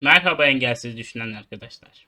Merhaba engelsiz düşünen arkadaşlar.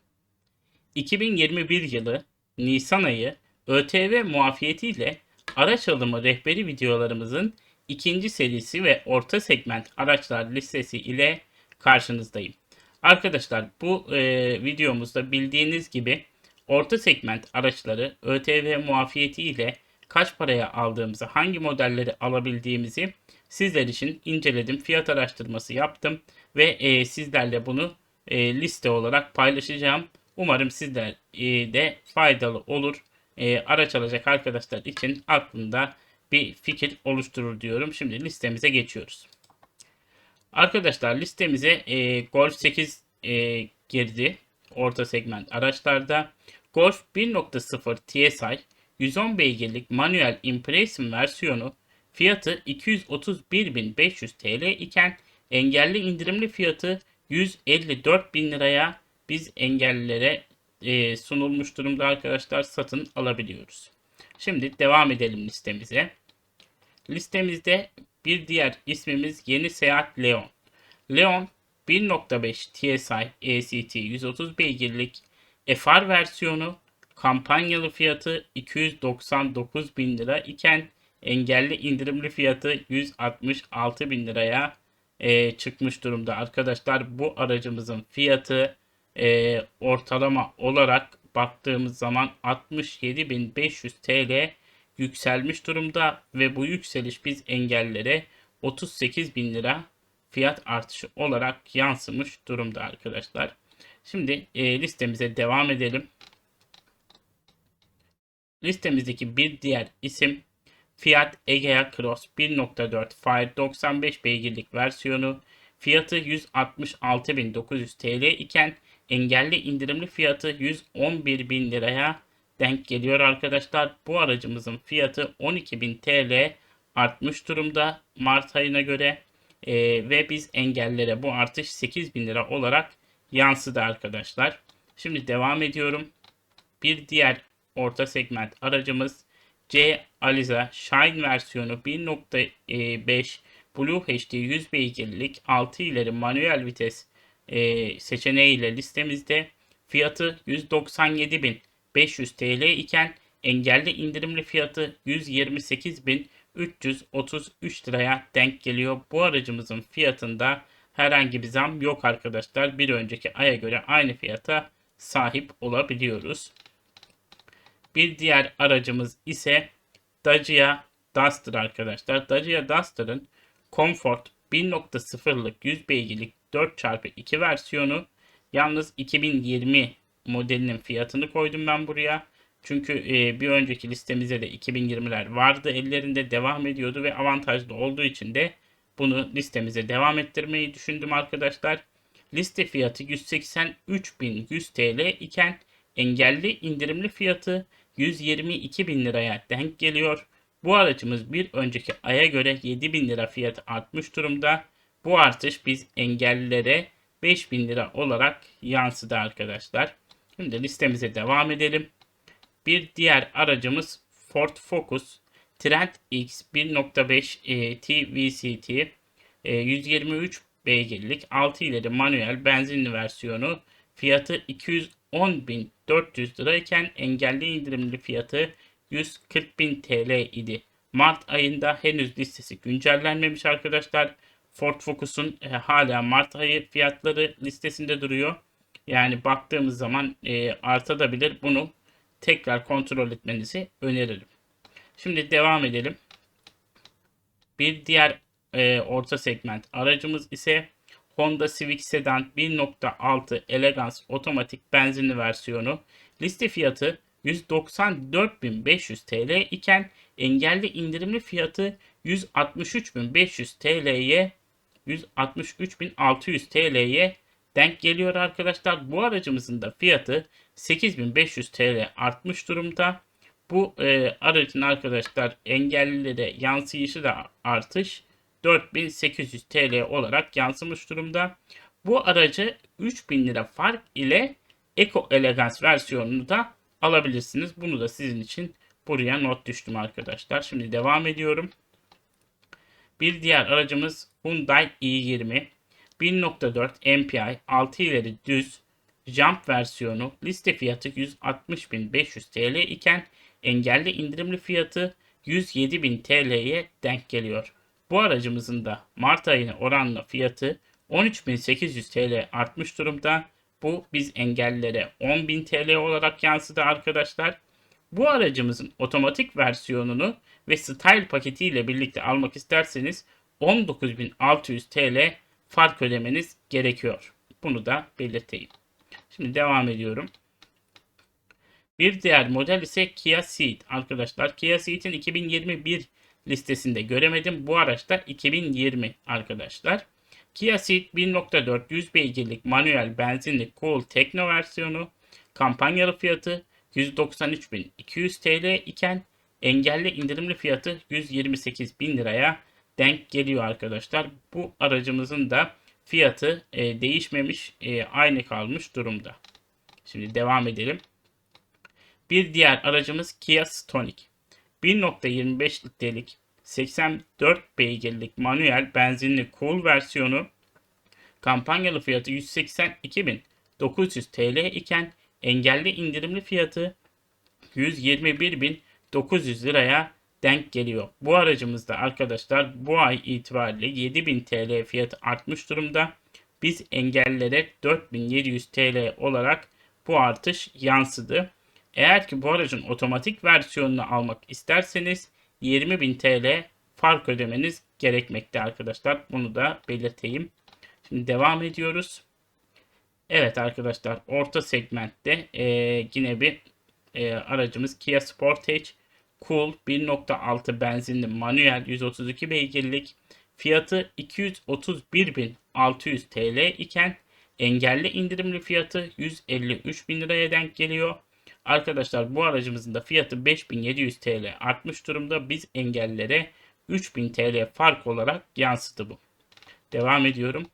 2021 yılı Nisan ayı ÖTV muafiyetiyle araç alımı rehberi videolarımızın ikinci serisi ve orta segment araçlar listesi ile karşınızdayım. Arkadaşlar bu e, videomuzda bildiğiniz gibi orta segment araçları ÖTV muafiyeti ile kaç paraya aldığımızı, hangi modelleri alabildiğimizi sizler için inceledim. Fiyat araştırması yaptım ve e, sizlerle bunu e, liste olarak paylaşacağım. Umarım sizler e, de faydalı olur. E, araç alacak arkadaşlar için aklında bir fikir oluşturur diyorum. Şimdi listemize geçiyoruz. Arkadaşlar listemize e, Golf 8 e, girdi. Orta segment araçlarda. Golf 1.0 TSI 110 beygirlik manuel impression versiyonu fiyatı 231.500 TL iken engelli indirimli fiyatı 154.000 liraya biz engellilere e, sunulmuş durumda arkadaşlar satın alabiliyoruz. Şimdi devam edelim listemize. Listemizde bir diğer ismimiz Yeni Seat Leon. Leon 1.5 TSI ECT 130 beygirlik FR versiyonu kampanyalı fiyatı 299 bin lira iken engelli indirimli fiyatı 166 bin liraya e, çıkmış durumda. Arkadaşlar bu aracımızın fiyatı e, ortalama olarak baktığımız zaman 67.500 TL yükselmiş durumda ve bu yükseliş biz engellere 38 bin lira fiyat artışı olarak yansımış durumda arkadaşlar. Şimdi e, listemize devam edelim. Listemizdeki bir diğer isim Fiat Egea Cross 1.4 Fire 95 beygirlik versiyonu fiyatı 166.900 TL iken engelli indirimli fiyatı 111.000 liraya denk geliyor arkadaşlar. Bu aracımızın fiyatı 12.000 TL artmış durumda Mart ayına göre ee, ve biz engellere bu artış 8.000 lira olarak yansıdı arkadaşlar. Şimdi devam ediyorum. Bir diğer orta segment aracımız C Aliza Shine versiyonu 1.5 Blue HD 100 beygirlik 6 ileri manuel vites e, seçeneğiyle listemizde fiyatı 197.500 TL iken engelli indirimli fiyatı 128.333 liraya denk geliyor. Bu aracımızın fiyatında herhangi bir zam yok arkadaşlar. Bir önceki aya göre aynı fiyata sahip olabiliyoruz. Bir diğer aracımız ise Dacia Duster arkadaşlar. Dacia Duster'ın Comfort 1.0'lık 100 beygirlik 4x2 versiyonu yalnız 2020 modelinin fiyatını koydum ben buraya. Çünkü e, bir önceki listemizde de 2020'ler vardı. Ellerinde devam ediyordu ve avantajlı olduğu için de bunu listemize devam ettirmeyi düşündüm arkadaşlar. Liste fiyatı 183.100 TL iken engelli indirimli fiyatı 122 bin liraya denk geliyor. Bu aracımız bir önceki aya göre 7 bin lira fiyatı artmış durumda. Bu artış biz engellilere 5 bin lira olarak yansıdı arkadaşlar. Şimdi listemize devam edelim. Bir diğer aracımız Ford Focus Trend X 1.5 e, TVCT e, 123 beygirlik 6 ileri manuel benzinli versiyonu fiyatı 210.400 lirayken engelli indirimli fiyatı 140.000 TL idi. Mart ayında henüz listesi güncellenmemiş arkadaşlar. Ford Focus'un e, hala Mart ayı fiyatları listesinde duruyor. Yani baktığımız zaman e, artabilir. Bunu tekrar kontrol etmenizi öneririm. Şimdi devam edelim. Bir diğer e, orta segment aracımız ise Honda Civic Sedan 1.6 Elegance otomatik benzinli versiyonu. Liste fiyatı 194.500 TL iken engelli indirimli fiyatı 163.500 TL'ye 163.600 TL'ye denk geliyor arkadaşlar. Bu aracımızın da fiyatı 8500 TL artmış durumda. Bu e, aracın arkadaşlar engellilere yansıyışı da artış 4800 TL olarak yansımış durumda. Bu aracı 3000 lira fark ile Eco Elegance versiyonunu da alabilirsiniz. Bunu da sizin için buraya not düştüm arkadaşlar. Şimdi devam ediyorum. Bir diğer aracımız Hyundai i20. 1.4 MPI 6 ileri düz Jump versiyonu liste fiyatı 160.500 TL iken engelli indirimli fiyatı 107.000 TL'ye denk geliyor. Bu aracımızın da Mart ayına oranla fiyatı 13.800 TL artmış durumda. Bu biz engellilere 10.000 TL olarak yansıdı arkadaşlar. Bu aracımızın otomatik versiyonunu ve style paketiyle birlikte almak isterseniz 19.600 TL fark ödemeniz gerekiyor. Bunu da belirteyim. Şimdi devam ediyorum. Bir diğer model ise Kia Ceed arkadaşlar. Kia Ceed'in 2021 listesinde göremedim. Bu araçta 2020 arkadaşlar. Kia Ceed 1.4 100 beygirlik manuel benzinli Cool Tekno versiyonu kampanyalı fiyatı 193.200 TL iken engelli indirimli fiyatı 128.000 liraya denk geliyor arkadaşlar. Bu aracımızın da fiyatı e, değişmemiş, e, aynı kalmış durumda. Şimdi devam edelim. Bir diğer aracımız Kia Stonic. 1.25 litrelik 84 beygirlik manuel benzinli cool versiyonu kampanyalı fiyatı 182.900 TL iken engelli indirimli fiyatı 121.900 liraya denk geliyor. Bu aracımızda arkadaşlar bu ay itibariyle 7000 TL fiyatı artmış durumda. Biz engellilere 4700 TL olarak bu artış yansıdı. Eğer ki bu aracın otomatik versiyonunu almak isterseniz 20.000 TL fark ödemeniz gerekmekte arkadaşlar. Bunu da belirteyim. Şimdi devam ediyoruz. Evet arkadaşlar orta segmentte e, yine bir e, aracımız Kia Sportage Cool 1.6 benzinli manuel 132 beygirlik fiyatı 231.600 TL iken engelli indirimli fiyatı 153.000 liraya denk geliyor. Arkadaşlar bu aracımızın da fiyatı 5700 TL artmış durumda. Biz engellilere 3000 TL fark olarak yansıdı bu. Devam ediyorum.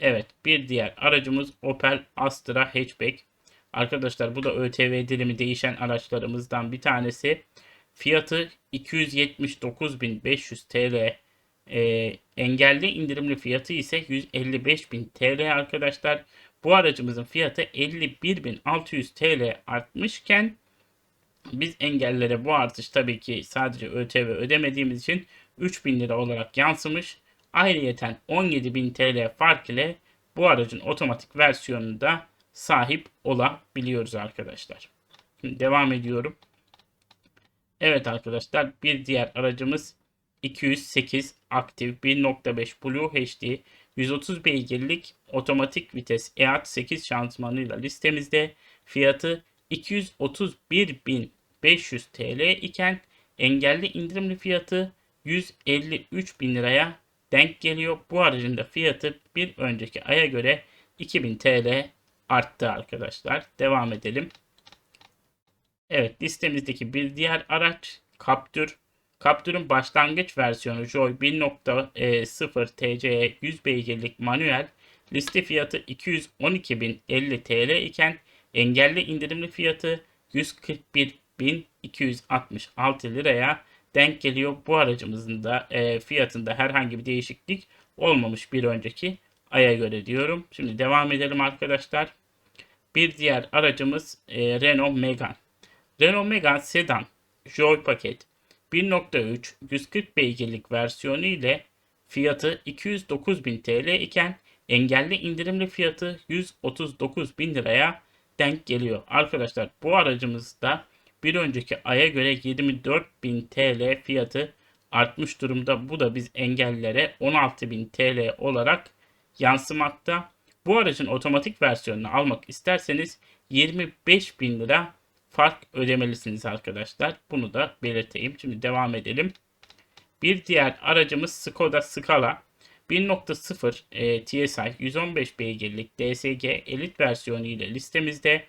Evet bir diğer aracımız Opel Astra Hatchback. Arkadaşlar bu da ÖTV dilimi değişen araçlarımızdan bir tanesi. Fiyatı 279.500 TL. E, engelli indirimli fiyatı ise 155.000 TL arkadaşlar. Bu aracımızın fiyatı 51.600 TL artmışken biz engellere bu artış tabii ki sadece ÖTV ödemediğimiz için 3000 lira olarak yansımış. Ayrıyeten 17.000 TL fark ile bu aracın otomatik versiyonunda sahip olabiliyoruz arkadaşlar. Şimdi devam ediyorum. Evet arkadaşlar bir diğer aracımız 208 aktif 1.5 Blue HD 130 beygirlik otomatik vites EAT 8 şanzımanıyla listemizde fiyatı 231.500 TL iken engelli indirimli fiyatı 153.000 liraya denk geliyor. Bu aracın da fiyatı bir önceki aya göre 2000 TL arttı arkadaşlar. Devam edelim. Evet listemizdeki bir diğer araç Captur. Captur'un başlangıç versiyonu Joy 1.0 TCE 100 beygirlik manuel liste fiyatı 212.050 TL iken engelli indirimli fiyatı 141.266 liraya denk geliyor. Bu aracımızın da e, fiyatında herhangi bir değişiklik olmamış bir önceki aya göre diyorum. Şimdi devam edelim arkadaşlar. Bir diğer aracımız e, Renault Megane. Renault Megane Sedan Joy paket 1.3 140 beygirlik versiyonu ile fiyatı 209.000 TL iken engelli indirimli fiyatı 139.000 liraya denk geliyor. Arkadaşlar bu aracımızda bir önceki aya göre 24.000 TL fiyatı artmış durumda. Bu da biz engellilere 16.000 TL olarak yansımakta. Bu aracın otomatik versiyonunu almak isterseniz 25.000 lira fark ödemelisiniz arkadaşlar. Bunu da belirteyim. Şimdi devam edelim. Bir diğer aracımız Skoda Scala 1.0 e, TSI 115 beygirlik DSG elit versiyonu ile listemizde.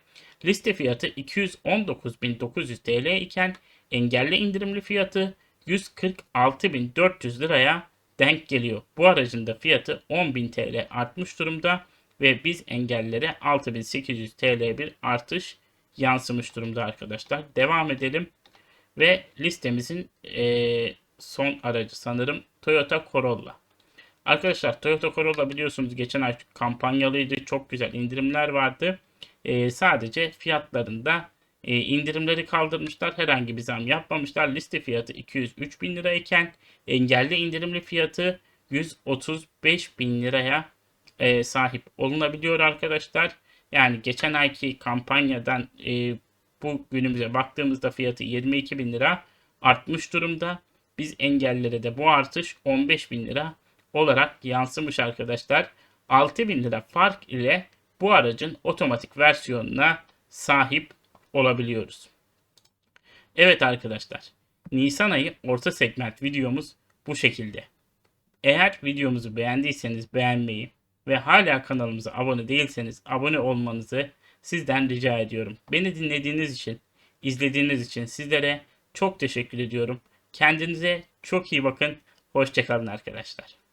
Liste fiyatı 219.900 TL iken engelli indirimli fiyatı 146.400 liraya denk geliyor. Bu aracın da fiyatı 10.000 TL artmış durumda ve biz engellilere 6.800 TL bir artış yansımış durumda arkadaşlar. Devam edelim ve listemizin e, son aracı sanırım Toyota Corolla. Arkadaşlar Toyota Corolla biliyorsunuz geçen ay kampanyalıydı. Çok güzel indirimler vardı. Ee, sadece fiyatlarında e, indirimleri kaldırmışlar. Herhangi bir zam yapmamışlar. Liste fiyatı 203 bin lira iken engelli indirimli fiyatı 135 bin liraya e, sahip olunabiliyor arkadaşlar. Yani geçen ayki kampanyadan e, bu günümüze baktığımızda fiyatı 22 bin lira artmış durumda. Biz engellilere de bu artış 15 bin lira olarak yansımış arkadaşlar. 6 bin lira fark ile bu aracın otomatik versiyonuna sahip olabiliyoruz. Evet arkadaşlar. Nisan ayı orta segment videomuz bu şekilde. Eğer videomuzu beğendiyseniz beğenmeyi ve hala kanalımıza abone değilseniz abone olmanızı sizden rica ediyorum. Beni dinlediğiniz için, izlediğiniz için sizlere çok teşekkür ediyorum. Kendinize çok iyi bakın. Hoşçakalın arkadaşlar.